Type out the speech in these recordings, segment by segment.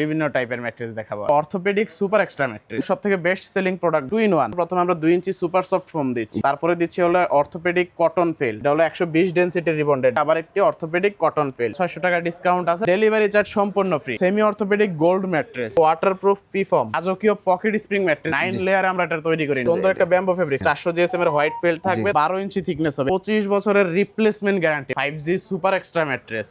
বিভিন্ন টাইপের ম্যাট্রেস দেখাবো। অর্থোপেডিক সুপার এক্সট্রা ম্যাট্রেস সব থেকে best selling product two in one প্রথমে আমরা দুই ইঞ্চি সুপার সফট ফোম দিচ্ছি। তারপরে দিচ্ছি হলো অর্থোপেডিক কটন ফেল এটা হলো একশো বিশ ডেন্সিটি রিবন্ডেড আবার একটি অর্থোপেডিক কটন ফেল ছয়শো টাকা ডিসকাউন্ট আছে। ডেলিভারি চার্জ সম্পূর্ণ free semi orthopedic gold mattress water proof পিফর্ম আজকীয় pocket spring mattress nine layer আমরা এটা তৈরি করি। সুন্দর একটা ব্যাম্বো ফেব্রিক চারশো জিএসএম এর হোয়াইট ফেল থাকবে। বারো ইঞ্চি থিকনেস হবে। পঁচিশ বছরের replacement guarantee five G super extra mattress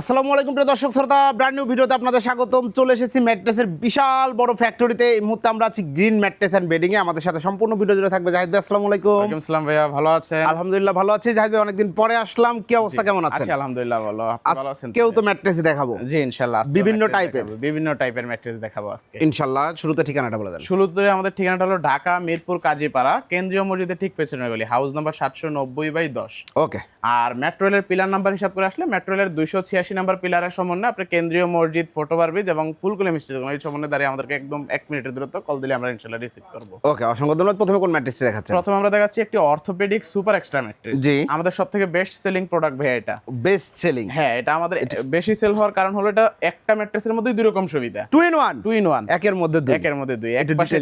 আসসালামু আলাইকুম প্রিয় দর্শক শ্রোতা ব্র্যান্ড নিউ ভিডিওতে আপনাদের স্বাগতম। চলে এসেছি ম্যাট্রেসের বিশাল বড় ফ্যাক্টরিতে এই মুহূর্তে আমরা আছি গ্রিন ম্যাট্রেস অ্যান্ড বেডিং এ আমাদের সাথে সম্পূর্ণ ভিডিও জুড়ে থাকবে জাহিদ ভাই আসসালামু আলাইকুম। ওয়া আসসালাম ভাইয়া ভালো আছেন? আলহামদুলিল্লাহ ভালো আছি। জাহিদ ভাই অনেকদিন পরে আসলাম। কি অবস্থা কেমন আছেন? আছি আলহামদুলিল্লাহ ভালো। ভালো আছেন কেউ তো ম্যাট্রেসই দেখাবো। জি ইনশাআল্লাহ বিভিন্ন টাইপের বিভিন্ন টাইপের ম্যাট্রেস দেখাবো আজকে। ইনশাআল্লাহ শুরুতে ঠিকানাটা বলে দেন। শুরুতে আমাদের ঠিকানাটা হলো ঢাকা মিরপুর কাজীপাড়া। কেন্দ্রীয় মসজিদের ঠিক পেছনে গলি। হাউস নাম্বার 790/10 ওকে আর মেট্রো রেলের পিলার নাম্বার হিসাব করে আসলে মেট্রো রেলের 286 তিরাশি নাম্বার পিলারের সমন্বয়ে আপনার কেন্দ্রীয় মসজিদ ফটো ব্রিজ এবং ফুলকুলি মিষ্টি দোকান। এই সমন্বয়ে দাঁড়িয়ে আমাদেরকে একদম এক মিনিটের দূরত্ব কল দিলে আমরা ইনশাল্লাহ রিসিভ করব। ওকে অসংখ্য ধন্যবাদ। প্রথমে কোন ম্যাট্রিক্সটি দেখাচ্ছি প্রথমে আমরা দেখাচ্ছি একটি অর্থোপেডিক সুপার এক্সট্রা ম্যাট্রিক্স। জি। আমাদের সব থেকে বেস্ট সেলিং প্রোডাক্ট ভাই এটা। বেস্ট সেলিং হ্যাঁ এটা আমাদের বেশি সেল হওয়ার কারণ হলো এটা একটা ম্যাট্রেসের মধ্যেই দুই রকম সুবিধা। Two in one two in one একের মধ্যে দুই। একের মধ্যে দুই। এক পাশে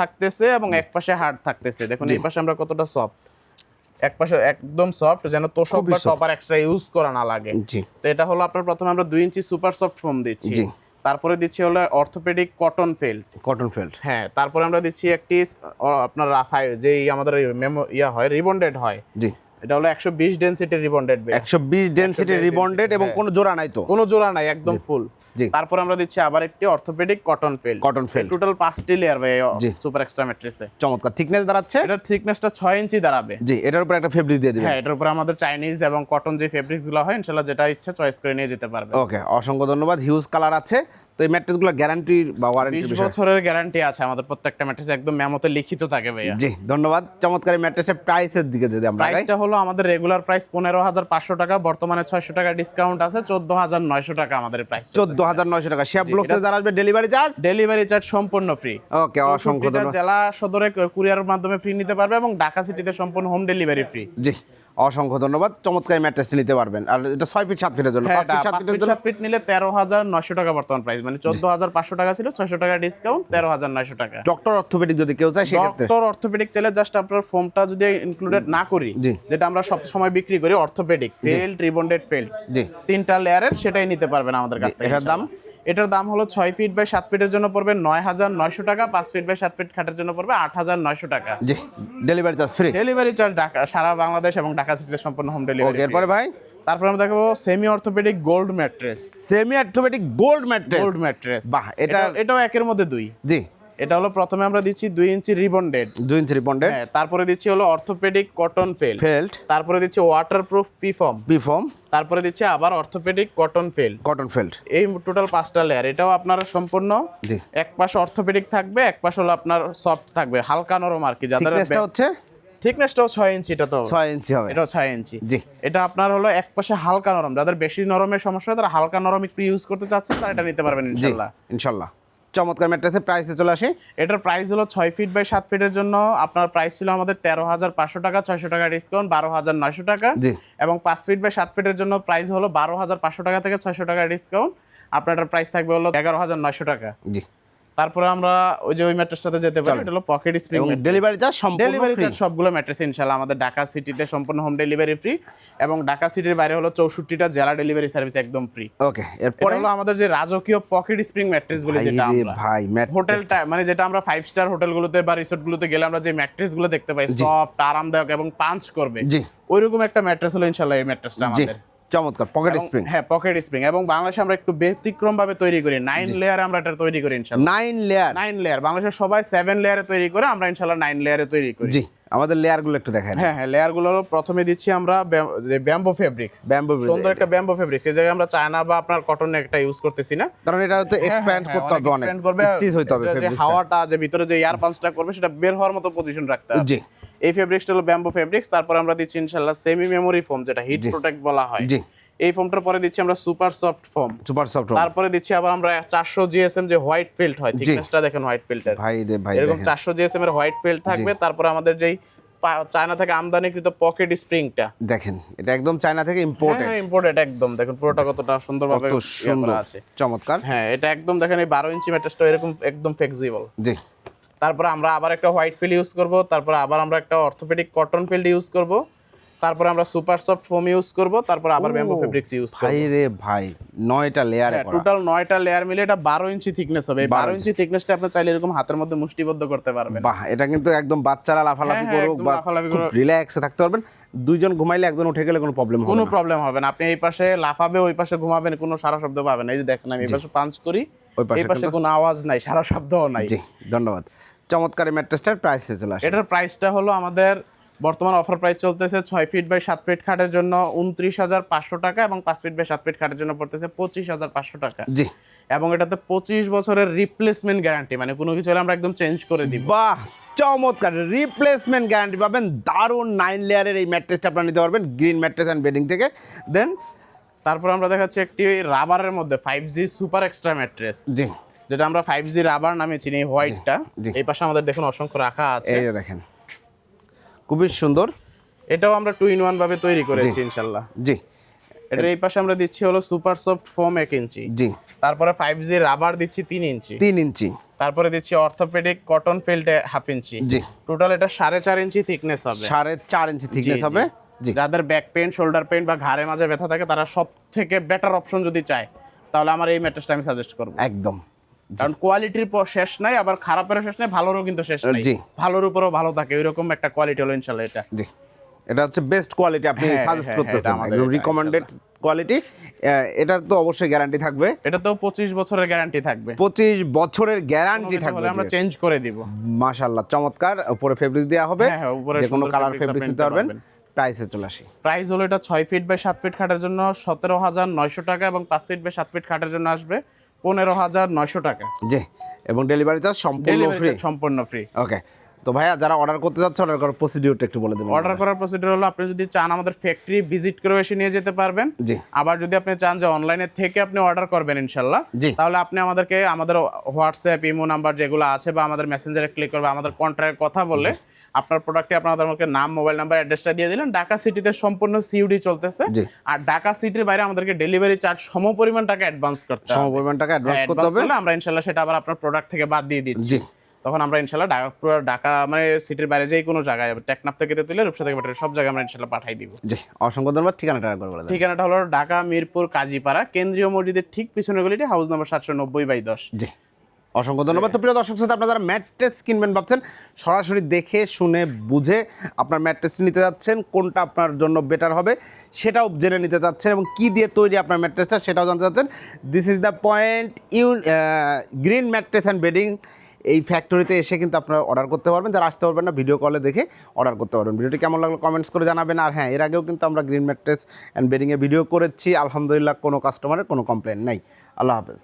থাকতেছে এবং এক পাশে হার্ড থাকতেছে। দেখুন এই পাশে আমরা কতটা সফট এক পাশে একদম সফট যেন তোষক বা টপার এক্সট্রা ইউজ করা না লাগে। জি। তো এটা হলো আপনার প্রথমে আমরা দুই ইঞ্চি সুপার সফট ফোম দিচ্ছি। জি। তারপরে দিচ্ছি হলো orthopedic cotton felt cotton felt হ্যাঁ তারপরে আমরা দিচ্ছি একটি আপনার রাফাই যেই আমাদের মেমো ইয়া হয় রিবন্ডেড হয়। জি। এটা হলো একশো বিশ ডেন্সিটি রিবন্ডেড একশো বিশ ডেন্সিটি রিবন্ডেড এবং হ্যাঁ। কোনো জোড়া নাই তো? কোনো জোড়া নাই একদম ফুল। তারপর আমরা দিচ্ছি আবার একটি orthopedic cotton felt cotton felt total পাঁচটি লেয়ার ভাই। সুপার এক্সট্রা ম্যাট্রেসে চমৎকার। থিকনেস দাঁড়াচ্ছে? এটার থিকনেসটা ছয় ইঞ্চি দাঁড়াবে। জি এটার উপর একটা ফেব্রিক দিয়ে দিবেন। হ্যাঁ এটার উপর আমাদের চাইনিজ এবং কটন যে ফেব্রিক্সগুলো হয় ইনশাল্লাহ যেটা ইচ্ছা চয়েস করে নিয়ে যেতে পারবে। ওকে অসংখ্য ধন্যবাদ। হিউজ কালার আছে। তো এই ম্যাট্রেসগুলো গ্যারান্টি বা ওয়ারেন্টির বিষয়? বছরের গ্যারান্টি আছে আমাদের প্রত্যেকটা ম্যাট্রেস একদম মেমোতে লিখিত থাকে ভাইয়া। জি ধন্যবাদ। চমৎকার ম্যাট্রেসের প্রাইসের দিকে যদি আমরা। প্রাইসটা হলো আমাদের রেগুলার প্রাইস পনেরো হাজার পাঁচশো টাকা বর্তমানে ছয়শো টাকা ডিসকাউন্ট আছে চোদ্দ হাজার নয়শো টাকা আমাদের প্রাইস চোদ্দ হাজার নয়শো টাকা। শেপ ব্লকসে যারা আসবে ডেলিভারি চার্জ ডেলিভারি চার্জ সম্পূর্ণ ফ্রি ওকে অসংখ্য ধন্যবাদ। জেলা সদরে কুরিয়ারের মাধ্যমে ফ্রি নিতে পারবে এবং ঢাকা সিটিতে সম্পূর্ণ হোম ডেলিভারি ফ্রি জি। অসংখ্য ধন্যবাদ। চমৎকার ম্যাট্রেসটি নিতে পারবেন। আর এটা ছয় ফিট সাত ফিটের জন্য। হ্যাঁ ফিট সাত ফিট জন্য। সাত ফিট নিলে তেরো হাজার নয়শো টাকা বর্তমান প্রাইস মানে চোদ্দ হাজার পাঁচশো টাকা ছিল ছয়শো টাকা ডিসকাউন্ট তেরো হাজার নয়শো টাকা। ডক্টর অর্থোপেডিক যদি কেউ চায় সেক্ষেত্রে। ডক্টর অর্থোপেডিক চাইলে জাস্ট আপনার ফোমটা যদি ইনক্লুডেড না করি যেটা আমরা সব সময় বিক্রি করি অর্থোপেডিক ফেল্ড রিবন্ডেড ফেল্ড জি। তিনটা লেয়ারের সেটাই নিতে পারবেন আমাদের কাছ থেকে এটার দাম? এটার দাম হলো ছয় ফিট বাই সাত ফিটের জন্য পড়বে নয় হাজার নয়শো টাকা পাঁচ ফিট বাই সাত ফিট খাটের জন্য পড়বে আট হাজার নয়শো টাকা। জি delivery charge free delivery charge Dhaka সারা বাংলাদেশ এবং ঢাকা সিটিতে সম্পূর্ণ হোম ডেলিভারি এরপরে ভাই? তারপরে আমরা দেখব semi orthopedic gold mattress semi orthopedic gold mattress gold mattress বাহ, এটা এটাও একের মধ্যে দুই। জি। এটা হলো প্রথমে আমরা দিচ্ছি দুই ইঞ্চি রিবন্ডেড দুই ইঞ্চি রিবন্ডেড হ্যাঁ তারপরে দিচ্ছি হলো অর্থোপেডিক কটন ফেল। ফেল্ট তারপরে দিচ্ছি ওয়াটারপ্রুফ পিফর্ম বিফর্ম তারপরে দিচ্ছি আবার orthopaedic cotton felt. Cotton felt এই টোটাল পাঁচটা লেয়ার এটাও আপনার সম্পূর্ণ জি। এক পাশে অর্থোপেডিক থাকবে এক পাশে হলো আপনার সফট থাকবে হালকা নরম আর কি যাদের হচ্ছে? থিকনেসটাও ছয় ইঞ্চি এটা তো। ছয় ইঞ্চি হবে। এটাও ছয় ইঞ্চি। জি। এটা আপনার হলো এক পাশে হালকা নরম যাদের বেশি নরমের সমস্যা তারা হালকা নরম একটু ইউজ করতে চাচ্ছেন তারা এটা নিতে পারবেন ইনশাল্লাহ। ইনশাল্লাহ। চমৎকার ম্যাট্রেসের প্রাইসে চলে আসে। এটার প্রাইস হলো ছয় ফিট বাই সাত ফিটের জন্য। আপনার প্রাইস ছিল আমাদের তেরো হাজার পাঁচশো টাকা ছয়শো টাকা ডিসকাউন্ট বারো হাজার নয়শো টাকা। জি। এবং পাঁচ ফিট বাই সাত ফিটের জন্য প্রাইস হলো বারো হাজার পাঁচশো টাকা থেকে ছয়শো টাকা ডিসকাউন্ট আপনার প্রাইস থাকবে হলো এগারো হাজার নয়শো টাকা। জি। তারপরে আমরা ওই যে ওই ম্যাট্রেসটাতে যেতে পারি এটা হলো পকেট স্প্রিং ডেলিভারি চার্জ সম্পূর্ণ ডেলিভারি চার্জ সবগুলো ম্যাট্রেস ইনশাল্লাহ আমাদের ঢাকা সিটিতে সম্পূর্ণ হোম ডেলিভারি ফ্রি এবং ঢাকা সিটির বাইরে হলো চৌষট্টিটা জেলা ডেলিভারি সার্ভিস একদম ফ্রি ওকে পরে এরপরে? হলো আমাদের যে রাজকীয় পকেট স্প্রিং ম্যাট্রেসগুলো যেটা আমরা। ভাই হোটেলটা মানে যেটা আমরা ফাইভ স্টার হোটেলগুলোতে বা রিসোর্টগুলোতে গেলে আমরা যে ম্যাট্রেসগুলো দেখতে পাই সফট আরামদায়ক এবং পাঞ্চ করবে। জি। ওইরকম একটা ম্যাট্রেস হলো ইনশাল্লাহ এই ম্যাট্রেসটা আমাদের। চমৎকার পকেট স্প্রিং হ্যাঁ পকেট স্প্রিং এবং বাংলাদেশে আমরা একটু ব্যতিক্রম ভাবে তৈরি করি। নাইন লেয়ার আমরা এটা তৈরি করি ইনশাল্লাহ নাইন লেয়ার নাইন লেয়ার বাংলাদেশের সবাই সেভেন লেয়ারে তৈরি করে আমরা ইনশাল্লাহ নাইন লেয়ারে তৈরি করি। জি আমাদের লেয়ারগুলো একটু দেখায় হ্যাঁ হ্যাঁ লেয়ারগুলো প্রথমে দিচ্ছি আমরা ব্যাম্বো ফেব্রিক্স fabric। সুন্দর একটা ব্যাম্বো ফেব্রিক্স এই জায়গায় আমরা চায়না বা আপনার কটনের একটা ইউজ করতেছি না। কারণ এটা হচ্ছে এক্সপ্যান্ড হ্যাঁ, করতে হবে অনেক expand করবে। স্টিচ হইতে হবে যে হাওয়াটা যে ভিতরে যে এয়ার পাঞ্চটা করবে সেটা বের হওয়ার মতো পজিশন রাখতে হবে। জি। এই ফেব্রিক্সটা হলো ব্যাম্বো ফেব্রিক্স তারপর আমরা দিচ্ছি ইনশাআল্লাহ সেমি মেমোরি ফোম যেটা হিট প্রোটেক্ট বলা হয়। জি। এই ফোমটার পরে দিচ্ছি আমরা super soft foam super soft তারপরে দিচ্ছি আবার আমরা চারশো জিএসএম যে হোয়াইট ফিল্ড হয় থিকনেসটা দেখেন হোয়াইট ফিল্টার ভাই রে ভাই এরকম দেখেন। চারশো জিএসএম এর হোয়াইট ফিল্ড থাকবে তারপরে আমাদের যেই চায়না থেকে আমদানিকৃত পকেট স্প্রিংটা দেখেন এটা একদম চায়না থেকে ইম্পোর্টেড হ্যাঁ ইম্পোর্টেড একদম। দেখুন পুরোটা কতটা সুন্দরভাবে ইয়ে সুন্দর। আছে। চমৎকার। হ্যাঁ এটা একদম দেখেন এই বারো ইঞ্চি ম্যাট্রেসটা এরকম একদম ফ্লেক্সিবল জি। তারপরে আমরা আবার একটা হোয়াইট ফিল্ড ইউজ করব তারপরে আবার আমরা একটা অর্থোপেডিক কটন ফিল্ড ইউজ করব তারপরে আমরা সুপার সফট ফোম ইউজ করব তারপরে আবার ব্যাম্বো ফেব্রিক্স ইউজ করব। ভাই রে ভাই নয়টা লেয়ারে করা। টোটাল নয়টা লেয়ার মিলে এটা বারো ইঞ্চি থিকনেস হবে। এই 12 ইঞ্চি। থিকনেসটা আপনি চাইলে এরকম হাতের মধ্যে মুষ্টিবদ্ধ করতে পারবেন। বাহ এটা কিন্তু একদম বাচ্চারা লাফালাফি হ্যাঁ, হ্যাঁ, করুক বা লাফালাফি করুক। রিল্যাক্সে থাকতে পারবেন। দুইজন ঘুমাইলে একজন উঠে গেলে কোনো প্রবলেম হবে কোনো প্রবলেম হবে না। আপনি এই পাশে লাফাবে ওই পাশে ঘুমাবেন কোনো সারা শব্দ পাবেন এই যে দেখেন আমি এই পাশে পাঞ্চ করি ওই পাশে কোনো আওয়াজ নাই সারা শব্দও নাই। জি ধন্যবাদ। চমৎকার ম্যাট্রেসটার প্রাইসে চলে আসে। এটার প্রাইসটা হলো আমাদের বর্তমান অফার প্রাইস চলতেছে ছয় ফিট বাই সাত ফিট খাটের জন্য উনত্রিশ হাজার পাঁচশো টাকা এবং পাঁচ ফিট বাই সাত ফিট খাটের জন্য পড়তেছে পঁচিশ হাজার পাঁচশো টাকা। জি। এবং এটাতে পঁচিশ বছরের রিপ্লেসমেন্ট গ্যারান্টি মানে কোনো কিছু হলে আমরা একদম চেঞ্জ করে দিব। বাহ! চমৎকার! রিপ্লেসমেন্ট গ্যারান্টি পাবেন দারুণ নাইন লেয়ারের এই ম্যাট্রেসটা আপনারা নিতে পারবেন গ্রিন ম্যাট্রেস অ্যান্ড বেডিং থেকে। দেন তারপর আমরা দেখাচ্ছি একটি রাবারের মধ্যে five G super extra mattress জি। যেটা আমরা ফাইভ জি রাবার নামে চিনি হোয়াইটটা এই পাশে আমাদের দেখুন অসংখ্য রাখা আছে। এই যে দেখেন। খুবই সুন্দর। এটাও আমরা টু ইন ওয়ান ভাবে তৈরি করেছি ইনশাল্লাহ। জি। এটার এই পাশে আমরা দিচ্ছি হলো সুপার সফট ফোম এক ইঞ্চি। জি। তারপরে ফাইভ জি রাবার দিচ্ছি তিন ইঞ্চি। তিন ইঞ্চি। তারপরে দিচ্ছি অর্থোপেডিক কটন ফিল্ডে হাফ ইঞ্চি। জি। টোটাল এটা সাড়ে চার ইঞ্চি থিকনেস হবে। সাড়ে চার ইঞ্চি থিকনেস হবে। জি। যাদের ব্যাক পেন শোল্ডার পেন বা ঘাড়ে মাঝে ব্যথা থাকে তারা সব থেকে বেটার অপশন যদি চায় তাহলে আমার এই ম্যাট্রেসটা আমি সাজেস্ট করব। একদম। কারণ কোয়ালিটির পর শেষ নাই আবার খারাপেরও শেষ নাই ভালোরও কিন্তু শেষ নাই। ভালোর উপরও ভালো থাকে ওইরকম একটা কোয়ালিটি হলো ইনশাল্লাহ এটা। জি। এটা হচ্ছে বেস্ট কোয়ালিটি আপনি হ্যাঁ, সাজেস্ট হ্যাঁ, করতেছেন। আমাদের রিকমেন্ডেড কোয়ালিটি এটার তো অবশ্যই গ্যারান্টি থাকবে। এটা তো পঁচিশ বছরের গ্যারান্টি থাকবে। পঁচিশ বছরের গ্যারান্টি থাকবে আমরা চেঞ্জ করে দিব। মাশাল্লাহ চমৎকার। উপরে ফেব্রিক দেওয়া হবে। হ্যাঁ, হ্যাঁ, উপরে যে কোনো কালার ফেব্রিক নিতে পারবেন। প্রাইসে চলে আসি। প্রাইস হলো এটা ছয় ফিট বাই সাত ফিট খাটের জন্য সতেরো হাজার নয়শো টাকা এবং পাঁচ ফিট বাই সাত ফিট খাটের জন্য আসবে। পনেরো হাজার নয়শো টাকা। জি এবং ডেলিভারি চার্জ সম্পূর্ণ ফ্রি সম্পূর্ণ ফ্রি ওকে তো ভাইয়া যারা অর্ডার করতে যাচ্ছে অর্ডার করার প্রসিডিউরটা একটু বলে দেবেন অর্ডার করার প্রসিডিউর হলো আপনি যদি চান আমাদের ফ্যাক্টরি ভিজিট করে এসে নিয়ে যেতে পারবেন। জি। আবার যদি আপনি চান যে অনলাইনে থেকে আপনি অর্ডার করবেন ইনশাল্লাহ জি। তাহলে আপনি আমাদেরকে আমাদের হোয়াটসঅ্যাপ ইমো নাম্বার যেগুলো আছে বা আমাদের মেসেঞ্জারে ক্লিক করবে আমাদের কন্ট্রাক্টের কথা বলে আপনার প্রোডাক্টে আপনাদের আমাকে নাম মোবাইল নাম্বার অ্যাড্রেসটা দিয়ে দিলেন। ঢাকা সিটিতে সম্পূর্ণ সিউডি চলতেছে। আর ঢাকা সিটির বাইরে আমাদেরকে ডেলিভারি চার্জ সম পরিমাণ টাকা অ্যাডভান্স করতে হবে। সমপরিমাণ টাকা অ্যাডভান্স করতে হবে। আমরা ইনশাল্লাহ সেটা আবার আপনার প্রোডাক্ট থেকে বাদ দিয়ে দিচ্ছি। জি। তখন আমরা ইনশাল্লাহ ঢাকা পুরো ঢাকা মানে সিটির বাইরে যেই কোনো জায়গায় টেকনাফ থেকে তুলে রূপসা থেকে সব জায়গায় আমরা ইনশাল্লাহ পাঠাই দিব। জি অসংখ্য ধন্যবাদ। ঠিকানাটা একবার বলে দেন। ঠিকানাটা হলো ঢাকা মিরপুর কাজীপাড়া কেন্দ্রীয় মসজিদের ঠিক পিছনে গলিতে হাউস নম্বর সাতশো নব্বই বাই দশ। জি। অসংখ্য ধন্যবাদ। তো প্রিয় দর্শক শ্রোতা আপনারা যারা ম্যাট্রেস কিনবেন ভাবছেন সরাসরি দেখে শুনে বুঝে আপনার ম্যাট্রেস নিতে যাচ্ছেন কোনটা আপনার জন্য বেটার হবে সেটাও জেনে নিতে চাচ্ছেন এবং কি দিয়ে তৈরি আপনার ম্যাট্রেসটা সেটাও জানতে চাচ্ছেন this is the point you green mattress and bedding এই ফ্যাক্টরিতে এসে কিন্তু আপনারা অর্ডার করতে পারবেন। যারা আসতে পারবেন না ভিডিও কলে দেখে অর্ডার করতে পারবেন। ভিডিওটি কেমন লাগল কমেন্টস করে জানাবেন। আর হ্যাঁ এর আগেও কিন্তু আমরা গ্রিন ম্যাট্রেস অ্যান্ড বেডিংয়ে ভিডিও করেছি। আলহামদুলিল্লাহ কোনো কাস্টমারের কোনো কমপ্লেন নাই। আল্লাহ হাফেজ।